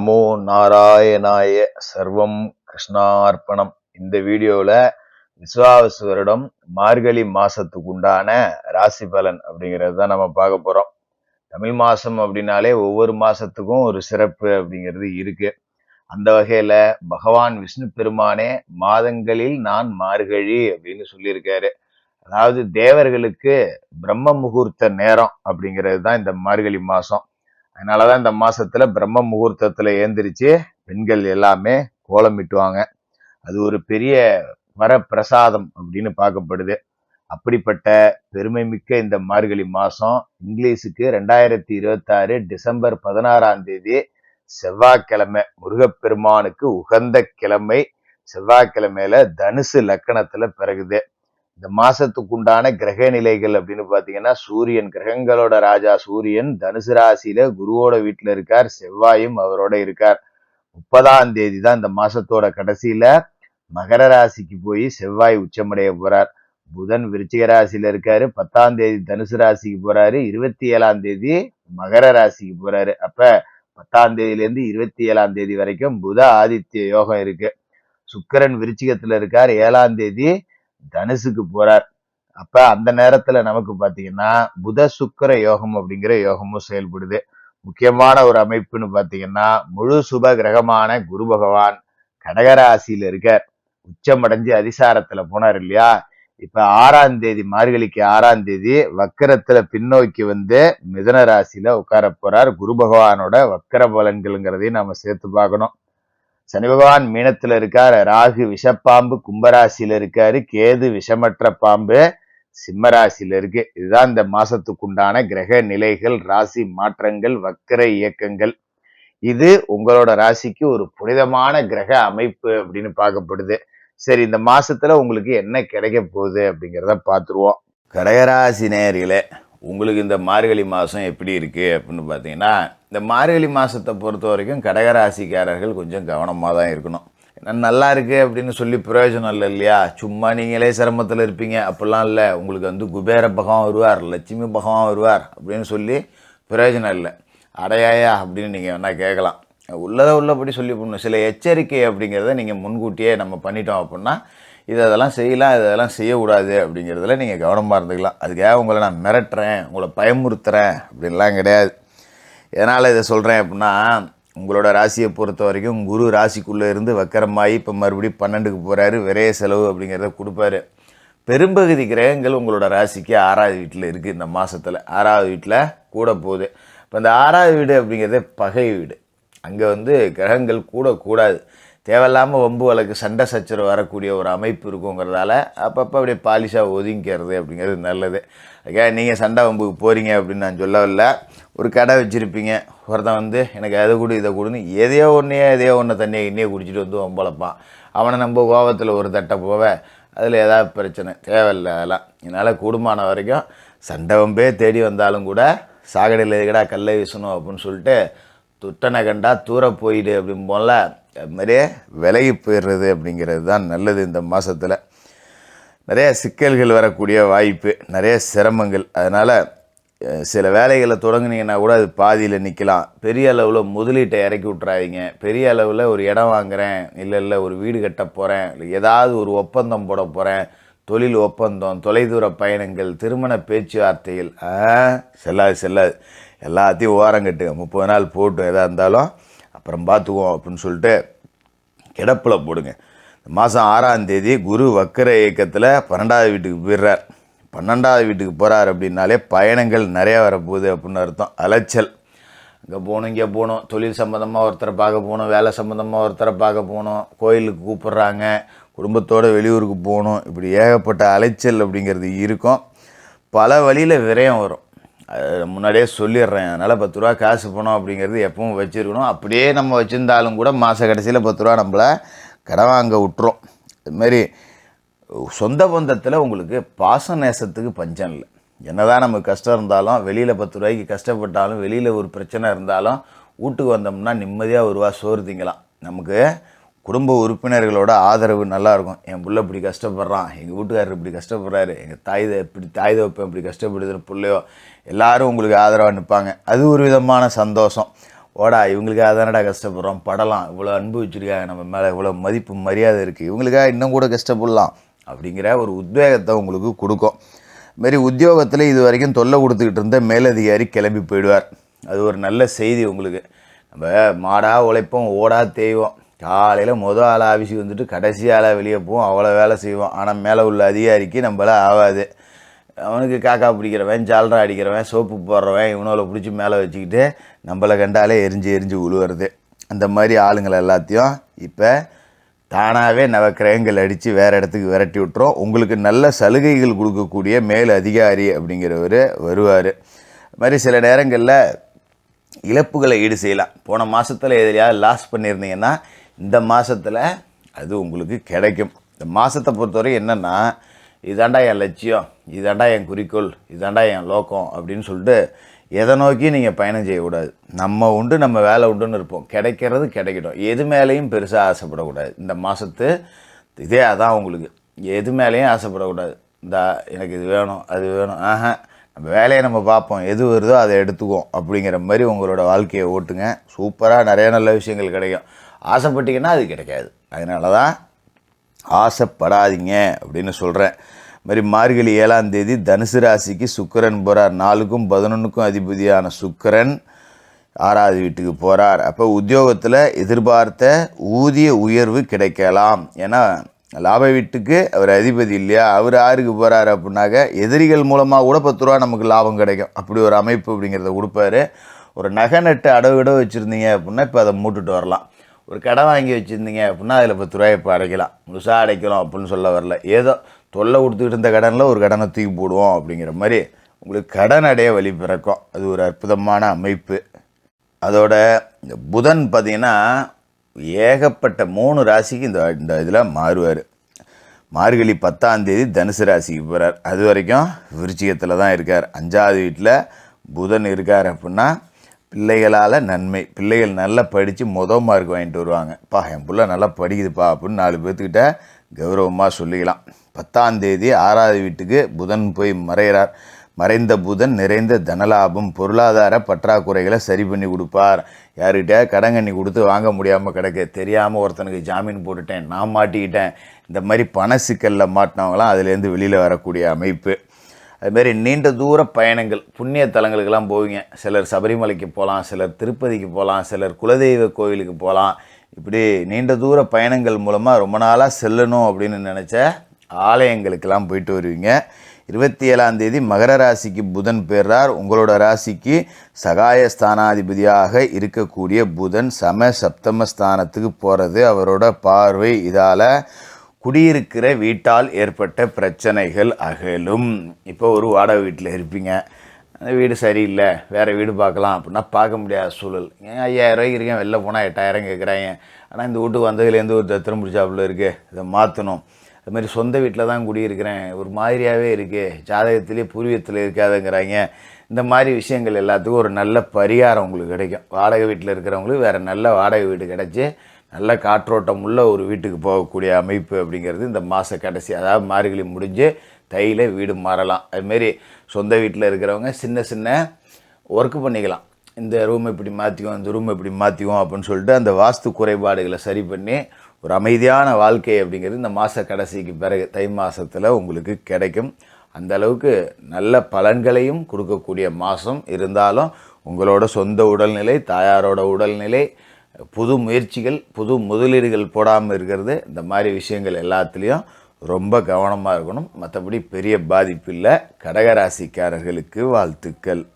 நமோ நாராயணாய சர்வம் கிருஷ்ணார்ப்பணம். இந்த வீடியோவில் விஸ்வாவசு வருடம் மார்கழி மாசத்துக்கு உண்டான ராசி பலன் அப்படிங்கிறது தான் நம்ம பார்க்க போகிறோம் தமிழ் மாதம் அப்படின்னாலே ஒவ்வொரு மாதத்துக்கும் ஒரு சிறப்பு அப்படிங்கிறது இருக்கு. அந்த வகையில் பகவான் விஷ்ணு பெருமானே மாதங்களில் நான் மார்கழி அப்படின்னு சொல்லியிருக்காரு. அதாவது தேவர்களுக்கு பிரம்ம முகூர்த்த நேரம் அப்படிங்கிறது தான் இந்த மார்கழி மாதம் அதனாலதான் இந்த மாசத்துல பிரம்ம முகூர்த்தத்துல ஏந்திரிச்சு பெண்கள் எல்லாமே கோலமிட்டுவாங்க அது ஒரு பெரிய வரப்பிரசாதம் அப்படின்னு பார்க்கப்படுது. அப்படிப்பட்ட பெருமை மிக்க இந்த மார்கழி மாசம் இங்கிலீஷுக்கு ரெண்டாயிரத்தி இருபத்தாறு டிசம்பர் பதினாறாம் தேதி செவ்வாய்க்கிழமை முருகப்பெருமானுக்கு உகந்த கிழமை. செவ்வாய்க்கிழமையில தனுசு லக்கணத்துல பிறகுது. இந்த மாசத்துக்கு உண்டான கிரக நிலைகள் அப்படின்னு பாத்தீங்கன்னா சூரியன் கிரகங்களோட ராஜா சூரியன் தனுசு ராசியில குருவோட வீட்டுல இருக்கார் செவ்வாயும் அவரோட இருக்கார். முப்பதாம் தேதி தான் இந்த மாசத்தோட கடைசியில மகர ராசிக்கு போய் செவ்வாய் உச்சமடைய போறார். புதன் விருச்சிக ராசியில இருக்காரு பத்தாம் தேதி தனுசு ராசிக்கு போறாரு இருபத்தி ஏழாம் தேதி மகர ராசிக்கு போறாரு. அப்ப பத்தாம் தேதியில இருந்து இருபத்தி ஏழாம் தேதி வரைக்கும் புத ஆதித்ய யோகம் இருக்கு. சுக்கரன் விருச்சிகத்துல இருக்கார் ஏழாம் தேதி தனுசுக்கு போறார். அப்ப அந்த நேரத்துல நமக்கு பாத்தீங்கன்னா புத சுக்கர யோகம் அப்படிங்கிற யோகமும் செயல்படுது. முக்கியமான ஒரு அமைப்புன்னு பாத்தீங்கன்னா முழு சுப கிரகமான குரு பகவான் கடகராசியில இருக்கார். உச்சமடைஞ்சு அதிசாரத்துல போனார் இல்லையா? இப்ப ஆறாம் தேதி மார்கழிக்கு ஆறாம் தேதி வக்கரத்துல பின்னோக்கி வந்து மிதன ராசியில உட்கார போறார் குரு பகவானோட வக்கர பலன்கள்ங்கிறதையும் நம்ம சேர்த்து பார்க்கணும். சனி பகவான் மீனத்துல இருக்கார். ராகு விஷப்பாம்பு கும்பராசியில இருக்காரு. கேது விஷமற்ற பாம்பு சிம்மராசியில இருக்கு. இதுதான் இந்த மாசத்துக்குண்டான கிரக நிலைகள் ராசி மாற்றங்கள் வக்கர இயக்கங்கள். இது உங்களோட ராசிக்கு ஒரு புனிதமான கிரக அமைப்பு அப்படின்னு பார்க்கப்படுது. சரி இந்த மாசத்துல உங்களுக்கு என்ன கிடைக்க போகுது அப்படிங்கிறத பார்த்துருவோம். கடகராசி நேரிலே உங்களுக்கு இந்த மார்கழி மாதம் எப்படி இருக்குது அப்படின்னு பார்த்தீங்கன்னா இந்த மார்கழி மாதத்தை பொறுத்த வரைக்கும் கடகராசிக்காரர்கள் கொஞ்சம் கவனமாக தான் இருக்கணும். ஏன்னா நல்லா இருக்குது அப்படின்னு சொல்லி பிரயோஜனம் இல்லை இல்லையா? சும்மா நீங்களே சிரமத்தில் இருப்பீங்க. அப்படிலாம் இல்லை. உங்களுக்கு வந்து குபேர பகவான் வருவார் லட்சுமி பகவான் வருவார் அப்படின்னு சொல்லி பிரயோஜனம் இல்லை. அடையாயா அப்படின்னு நீங்கள் வேணால் கேட்கலாம். உள்ளதை உள்ளபடி சொல்லி பண்ணணும் சில எச்சரிக்கை அப்படிங்கிறத நீங்கள் முன்கூட்டியே நம்ம பண்ணிட்டோம் அப்படின்னா இது அதெல்லாம் செய்யலாம் இதெல்லாம் செய்யக்கூடாது அப்படிங்கிறதுல நீங்கள் கவனமாக இருந்துக்கலாம். அதுக்காக உங்களை நான் மிரட்டுறேன் உங்களை பயமுறுத்துறேன் அப்படின்லாம் கிடையாது. எதனால் இதை சொல்கிறேன் அப்படின்னா உங்களோட ராசியை பொறுத்த வரைக்கும் குரு ராசிக்குள்ளே இருந்து வக்கரமாகி இப்போ மறுபடியும் பன்னெண்டுக்கு போகிறாரு விரைய செலவு அப்படிங்கிறத கொடுப்பாரு. பெரும்பகுதி கிரகங்கள் உங்களோட ராசிக்கு ஆறாவது வீட்டில் இருக்குது இந்த மாதத்தில் ஆறாவது வீட்டில் கூட போகுது. இப்போ இந்த ஆறாவது வீடு அப்படிங்கிறது பகை வீடு. அங்கே வந்து கிரகங்கள் கூட கூடாது. தேவையில்லாமல் வம்பு வழக்கு சண்டை சச்சரவு வரக்கூடிய ஒரு அமைப்பு இருக்குங்கிறதால அப்பப்போ அப்படியே பாலிஷாக ஒதுங்கிக்கிறது அப்படிங்கிறது நல்லது. ஓகே நீங்கள் சண்டை வம்புக்கு போகிறீங்க அப்படின்னு நான் சொல்லவில்லை. ஒரு கடை வச்சுருப்பீங்க. ஒருத்தன் வந்து எனக்கு அதை கொடு இதை கொடுன்னு எதையோ ஒன்றையோ எதையோ ஒன்று தண்ணியை இன்னையே குடிச்சிட்டு வந்து வம்பளப்பான் அவனை நம்ம கோபத்தில் ஒரு தட்டை போவ அதில் ஏதாவது பிரச்சனை தேவையில்லை அதெல்லாம். என்னால் கூடுமான வரைக்கும் சண்டை வம்பே தேடி வந்தாலும் கூட சாகடையில் இருக்கடா கல்லை வீசணும்? அப்படின்னு சொல்லிட்டு துட்டனை கண்டா தூர போயிடு அப்படின்னு அது மாதிரியே விலகி போயிடுறது அப்படிங்கிறது தான் நல்லது இந்த மாதத்தில் நிறைய சிக்கல்கள் வரக்கூடிய வாய்ப்பு நிறைய சிரமங்கள். அதனால் சில வேலைகளை தொடங்குனீங்கன்னா கூட அது பாதியில் நிற்கலாம் பெரிய அளவில் முதலீட்டை இறக்கி விட்றாதீங்க பெரிய அளவில் ஒரு இடம் வாங்குகிறேன் இல்லை இல்லை ஒரு வீடு கட்ட போகிறேன் இல்லை ஏதாவது ஒரு ஒப்பந்தம் போட போகிறேன் தொழில் ஒப்பந்தம் தொலைதூர பயணங்கள் திருமண பேச்சுவார்த்தைகள் செல்லாது செல்லாது. எல்லாத்தையும் ஓரம் கட்டுங்க முப்பது நாள் போட்டும் எதாக இருந்தாலும் அப்புறம் பார்த்துக்குவோம் அப்படின்னு சொல்லிட்டு கிடப்பில் போடுங்க. மாதம் ஆறாம் தேதி குரு வக்கர இயக்கத்தில் பன்னெண்டாவது வீட்டுக்கு போயிடுறார். பன்னெண்டாவது வீட்டுக்கு போகிறார் அப்படின்னாலே பயணங்கள் நிறையா வரப்போகுது அப்படின்னு அர்த்தம். அலைச்சல். அங்கே போகணும் இங்கே போகணும். தொழில் சம்மந்தமாக ஒருத்தரை பார்க்க போகணும் வேலை சம்மந்தமாக ஒருத்தரை பார்க்க போகணும். கோயிலுக்கு கூப்பிட்றாங்க. குடும்பத்தோடு வெளியூருக்கு போகணும். இப்படி ஏகப்பட்ட அலைச்சல் அப்படிங்கிறது இருக்கும். பல வழியில் விரயம் வரும். முன்னாடியே சொல்லிடுறேன். அதனால் பத்து ரூபா காசு பணம் அப்படிங்கிறது எப்பவும் வச்சுருக்கணும். அப்படியே நம்ம வச்சுருந்தாலும் கூட மாத கடைசியில் பத்து ரூபா நம்மளை கடன் வாங்க விட்டுரும். இதுமாரி சொந்த பந்தத்தில் உங்களுக்கு பாச நேசத்துக்கு பஞ்சம் இல்லை. என்னதான் நமக்கு கஷ்டம் இருந்தாலும் வெளியில் பத்து ரூபாய்க்கு கஷ்டப்பட்டாலும் வெளியில் ஒரு பிரச்சனை இருந்தாலும் வீட்டுக்கு வந்தோம்னா நிம்மதியாக ஒரு ரூபா சோறு திங்கலாம். நமக்கு குடும்ப உறுப்பினர்களோட ஆதரவு நல்லாயிருக்கும். என் பிள்ளை இப்படி கஷ்டப்படுறான். எங்கள் வீட்டுக்காரர் இப்படி கஷ்டப்படுறாரு. எங்கள் தாய் த- இப்படி தாய் தப்பேன் இப்படி கஷ்டப்படுதுன்னு பிள்ளையோ எல்லாரும் உங்களுக்கு ஆதரவாக நிற்பாங்க அது ஒரு விதமான சந்தோஷம். ஓடா இவங்களுக்காக தானடா கஷ்டப்படுறோம். படலாம். இவ்வளோ அன்பு நம்ம மேலே இவ்வளோ மதிப்பு மரியாதை இருக்குது இவங்களுக்காக இன்னும் கூட கஷ்டப்படலாம். அப்படிங்கிற ஒரு உத்வேகத்தை உங்களுக்கு கொடுக்கும். மாரி உத்தியோகத்தில் இது வரைக்கும் தொல்லை கொடுத்துக்கிட்டு இருந்த மேலதிகாரி கிளம்பி போயிடுவார். அது ஒரு நல்ல செய்தி உங்களுக்கு. நம்ம மாடாக உழைப்போம் ஓடா தேய்வோம். காலையில் மொதல் ஆள் ஆஃபீஸுக்கு வந்துட்டு கடைசி ஆளாக வெளியே போவோம். அவ்வளோ வேலை செய்வோம். ஆனால் மேலே உள்ள அதிகாரிக்கு நம்மள ஆகாது அவனுக்கு காக்கா பிடிக்கிறவன் ஜால்ரா அடிக்கிறவன் சோப்பு போடுறவன் இவனோவில் பிடிச்சி மேலே வச்சுக்கிட்டு நம்மளை கண்டாலே எரிஞ்சு எரிஞ்சு உழுவுறது. அந்த மாதிரி ஆளுங்களை எல்லாத்தையும் இப்போ தானாகவே நவக்கிரகங்கள் அடித்து வேறு இடத்துக்கு விரட்டி விட்டுரும் உங்களுக்கு நல்ல சலுகைகள் கொடுக்கக்கூடிய மேல் அதிகாரி அப்படிங்கிறவர் வருவார். மாதிரி சில நேரங்களில் இழப்புகளை ஈடு செய்யலாம். போன மாதத்தில் எதிலையாவது லாஸ் பண்ணியிருந்தீங்கன்னா இந்த மாதத்தில் அது உங்களுக்கு கிடைக்கும். இந்த மாதத்தை பொறுத்தவரை என்னென்னா இதாண்டா என் லட்சியம் இதாண்டா என் குறிக்கோள் இதாண்டா என் லோக்கம் அப்படின்னு சொல்லிட்டு எதை நோக்கி நீங்கள் பயணம் செய்யக்கூடாது. நம்ம உண்டு நம்ம வேலை உண்டுன்னு இருப்போம். கிடைக்கிறது கிடைக்கட்டும். எது மேலேயும் பெருசாக ஆசைப்படக்கூடாது. இந்த மாதத்து இதே அதான் உங்களுக்கு. எது மேலேயும் ஆசைப்படக்கூடாது. இந்த எனக்கு இது வேணும் அது வேணும். ஆஹா நம்ம வேலையை நம்ம பார்ப்போம். எது வருதோ அதை எடுத்துக்குவோம் அப்படிங்கிற மாதிரி உங்களோட வாழ்க்கையை ஓட்டுங்க. சூப்பராக நிறைய நல்ல விஷயங்கள் கிடைக்கும். ஆசைப்பட்டீங்கன்னா அது கிடைக்காது. அதனால தான் ஆசைப்படாதீங்க அப்படின்னு சொல்கிறேன் மாதிரி மார்கழி ஏழாம் தேதி தனுசு ராசிக்கு சுக்கரன் போகிறார் நாலுக்கும் பதினொன்றுக்கும் அதிபதியான சுக்கிரன் ஆறாவது வீட்டுக்கு போகிறார் அப்போ உத்தியோகத்தில் எதிர்பார்த்த ஊதிய உயர்வு கிடைக்கலாம். ஏன்னா லாப வீட்டுக்கு அவர் அதிபதி இல்லையா? அவர் ஆறுக்கு போகிறார் அப்படின்னாக்க எதிரிகள் மூலமாக கூட பத்து ரூபா நமக்கு லாபம் கிடைக்கும். அப்படி ஒரு அமைப்பு அப்படிங்கிறத கொடுப்பாரு. ஒரு நகை நட்டு அடவு இடவு வச்சுருந்தீங்க அப்படின்னா இப்போ அதை மூட்டுட்டு வரலாம். ஒரு கடை வாங்கி வச்சுருந்தீங்க அப்படின்னா அதில் பத்து ரூபாய் இப்போ அடைக்கலாம். முழுசாக அடைக்கிறோம் அப்படின்னு சொல்ல வரல. ஏதோ தொல்லை கொடுத்துக்கிட்டு இருந்த கடனில் ஒரு கடனை தூக்கி போடுவோம் அப்படிங்கிற மாதிரி உங்களுக்கு கடன் அடைய வழி பிறக்கும். அது ஒரு அற்புதமான அமைப்பு. அதோட இந்த புதன் பார்த்திங்கன்னா ஏகப்பட்ட மூணு ராசிக்கு இந்த இந்த இதில் மாறுவார். மார்கழி பத்தாம் தேதி தனுசு ராசிக்கு போகிறார் அது வரைக்கும் விருச்சிகத்தில் தான் இருக்கார். அஞ்சாவது வீட்டில் புதன் இருக்கார் அப்படின்னா பிள்ளைகளால் நன்மை. பிள்ளைகள் நல்லா படித்து மொதல் மார்க் வாங்கிட்டு வருவாங்க. பா என் பிள்ளை நல்லா படிக்குதுப்பா அப்படின்னு நாலு பேர்த்துக்கிட்ட கௌரவமாக சொல்லிக்கலாம். பத்தாம் தேதி ஆறாவது வீட்டுக்கு புதன் போய் மறைகிறார். மறைந்த புதன் நிறைந்த தனலாபம் பொருளாதார பற்றாக்குறைகளை சரி பண்ணி கொடுப்பார். யார்கிட்ட கடங்கண்ணி கொடுத்து வாங்க முடியாமல் கிடக்க. தெரியாமல் ஒருத்தனுக்கு ஜாமீன் போட்டுட்டேன் நான் மாட்டிக்கிட்டேன். இந்த மாதிரி பண சிக்கலில் மாட்டினவங்களாம் அதுலேருந்து வெளியில் வரக்கூடிய அமைப்பு. அதுமாரி நீண்ட தூர பயணங்கள் புண்ணிய தலங்களுக்கெல்லாம் போவீங்க. சிலர் சபரிமலைக்கு போகலாம் சிலர் திருப்பதிக்கு போகலாம் சிலர் குலதெய்வ கோவிலுக்கு போகலாம். இப்படி நீண்ட தூர பயணங்கள் மூலமாக ரொம்ப நாளாக செல்லணும் அப்படின்னு நினச்ச ஆலயங்களுக்கெல்லாம் போயிட்டு வருவீங்க. இருபத்தி ஏழாம் தேதி மகர ராசிக்கு புதன் பெறார் உங்களோட ராசிக்கு சகாய ஸ்தானாதிபதியாக இருக்கக்கூடிய புதன் சம சப்தம ஸ்தானத்துக்கு போகிறது அவரோட பார்வை. இதால் குடியிருக்கிற வீட்டால் ஏற்பட்ட பிரச்சனைகள் அகலும். இப்போ ஒரு வாடகை வீட்டில் இருப்பீங்க. அந்த வீடு சரியில்லை. வேறு வீடு பார்க்கலாம் அப்படின்னா பார்க்க முடியாத சூழல். ஏன் ஐயாயிரம் ரூபாய்க்கு இருக்கேன்? வெளில போனால் எட்டாயிரம் கேட்குறாங்க. ஆனால் இந்த வீட்டுக்கு வந்ததுலேருந்து ஒரு தத்திரம் பிடிச்சாப்புல இருக்குது இதை மாற்றணும். அது மாதிரி சொந்த வீட்டில் தான் குடியிருக்கிறேன். ஒரு மாதிரியாகவே இருக்குது ஜாதகத்திலே பூர்வீகத்தில் இருக்காதுங்கிறாங்க. இந்த மாதிரி விஷயங்கள் எல்லாத்துக்கும் ஒரு நல்ல பரிகாரம் உங்களுக்கு கிடைக்கும். வாடகை வீட்டில் இருக்கிறவங்களுக்கு வேறு நல்ல வாடகை வீடு கிடச்சி நல்ல காற்றோட்டம் உள்ள ஒரு வீட்டுக்கு போகக்கூடிய அமைப்பு அப்படிங்கிறது இந்த மாத கடைசி அதாவது மார்கழி முடிஞ்சு தையில் வீடு மாறலாம். அதுமாரி சொந்த வீட்டில் இருக்கிறவங்க சின்ன சின்ன ஒர்க்கு பண்ணிக்கலாம். இந்த ரூம் இப்படி மாற்றிக்குவோம் இந்த ரூம் இப்படி மாற்றிக்குவோம் அப்படின்னு சொல்லிட்டு அந்த வாஸ்து குறைபாடுகளை சரி பண்ணி ஒரு அமைதியான வாழ்க்கை அப்படிங்கிறது இந்த மாத கடைசிக்கு பிறகு தை மாதத்தில் உங்களுக்கு கிடைக்கும். அந்த அளவுக்கு நல்ல பலன்களையும் கொடுக்கக்கூடிய மாதம் இருந்தாலும் உங்களோட சொந்த உடல்நிலை தாயாரோட உடல்நிலை புது முயற்சிகள் புது முதலீடுகள் போடாமல் இருக்கிறது. இந்த மாதிரி விஷயங்கள் எல்லாத்துலேயும் ரொம்ப கவனமாக இருக்கணும். மற்றபடி பெரிய பாதிப்பு இல்லை. கடகராசிக்காரர்களுக்கு வாழ்த்துக்கள்.